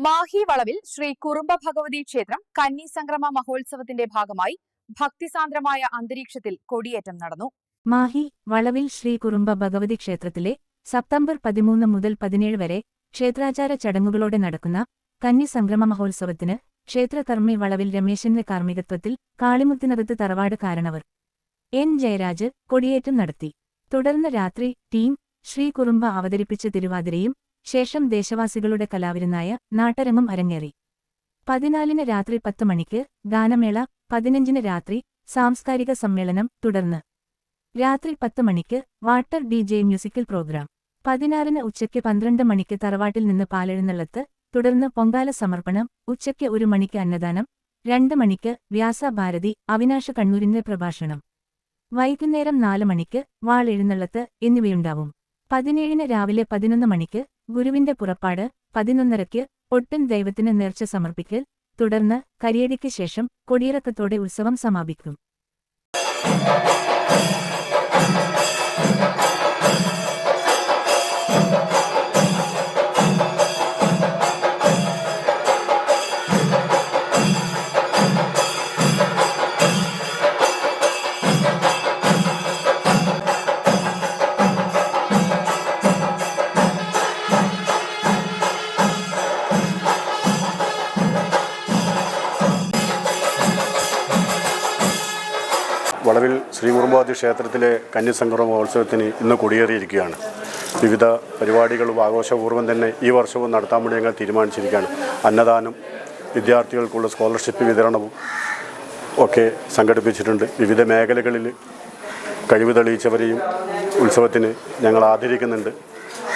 മാഹി വളവിൽ ശ്രീ കുറുമ്പ ഭഗവതി ക്ഷേത്രം കന്നി സംക്രമ മഹോത്സവത്തിന്റെ ഭാഗമായി ഭക്തിസാന്ദ്രമായ അന്തരീക്ഷത്തിൽ കൊടിയേറ്റം നടന്നു. മാഹി വളവിൽ ശ്രീ കുറുമ്പ ഭഗവതി ക്ഷേത്രത്തിലെ സെപ്റ്റംബർ പതിമൂന്ന് മുതൽ പതിനേഴ് വരെ ക്ഷേത്രാചാര ചടങ്ങുകളോടെ നടക്കുന്ന കന്നി സംക്രമ മഹോത്സവത്തിന് ക്ഷേത്രകർമ്മി വളവിൽ രമേശന്റെ കാർമ്മികത്വത്തിൽ കാളിമുത്തിനകത്ത് തറവാട് കാരണവർ എൻ ജയരാജ് കൊടിയേറ്റം നടത്തി. തുടർന്ന് രാത്രി ടീം ശ്രീ കുറുമ്പ അവതരിപ്പിച്ച തിരുവാതിരയും ശേഷം ദേശവാസികളുടെ കലാവിരുന്നായ നാട്ടരങ്ങും അരങ്ങേറി. പതിനാലിന് രാത്രി പത്ത് മണിക്ക് ഗാനമേള പതിനഞ്ചിന് രാത്രി സാംസ്കാരിക സമ്മേളനം തുടർന്ന്. രാത്രി പത്ത് മണിക്ക് water D J musical programme. പതിനാറിന് ഉച്ചയ്ക്ക് പന്ത്രണ്ട് മണിക്ക് തറവാട്ടിൽ നിന്ന് പാലെഴുന്നള്ളത്ത് തുടർന്ന് പൊങ്കാല സമർപ്പണം ഉച്ചയ്ക്ക് ഒരു മണിക്ക് അന്നദാനം രണ്ട് മണിക്ക് വ്യാസഭാരതി അവിനാശ കണ്ണൂരിന്റെ പ്രഭാഷണം. വൈകുന്നേരം നാല് മണിക്ക് വാളെഴുന്നള്ളത്ത് എന്നിവയുണ്ടാവും. പതിനേഴിന് രാവിലെ പതിനൊന്ന് മണിക്ക് ഗുരുവിന്റെ പുറപ്പാട് പതിനൊന്നരയ്ക്ക് ഒട്ടൻ ദൈവത്തിന് നേർച്ച സമർപ്പിക്കൽ. തുടർന്ന് കരിയടിക്ക് ശേഷം കൊടിയിറക്കത്തോടെ ഉത്സവം സമാപിക്കും. വളവിൽ ശ്രീ കുറുമ്പാതി ക്ഷേത്രത്തിലെ കന്യസംക്രമ മഹോത്സവത്തിന് ഇന്ന് കൊടിയേറിയിരിക്കുകയാണ്. വിവിധ പരിപാടികളും ആഘോഷപൂർവം തന്നെ ഈ വർഷവും നടത്താൻ വേണ്ടി ഞങ്ങൾ തീരുമാനിച്ചിരിക്കുകയാണ്. അന്നദാനം വിദ്യാർത്ഥികൾക്കുള്ള സ്കോളർഷിപ്പ് വിതരണവും ഒക്കെ സംഘടിപ്പിച്ചിട്ടുണ്ട്. വിവിധ മേഖലകളിൽ കഴിവ് തെളിയിച്ചവരെയും ഉത്സവത്തിന് ഞങ്ങൾ ആദരിക്കുന്നുണ്ട്.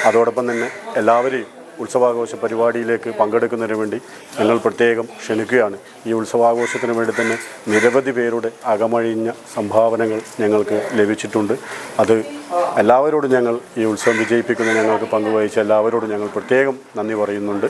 അതോടൊപ്പം തന്നെ എല്ലാവരെയും ഉത്സവാഘോഷ പരിപാടിയിലേക്ക് പങ്കെടുക്കുന്നതിന് വേണ്ടി നിങ്ങൾ പ്രത്യേകം ക്ഷണിക്കുകയാണ്. ഈ ഉത്സവാഘോഷത്തിന് വേണ്ടി തന്നെ നിരവധി പേരുടെ അകമഴിഞ്ഞ സംഭാവനകൾ ഞങ്ങൾക്ക് ലഭിച്ചിട്ടുണ്ട്. അത് എല്ലാവരോടും ഞങ്ങൾ ഈ ഉത്സവം വിജയിപ്പിക്കുന്ന ഞങ്ങൾക്ക് പങ്കുവഹിച്ച എല്ലാവരോടും ഞങ്ങൾ പ്രത്യേകം നന്ദി പറയുന്നുണ്ട്.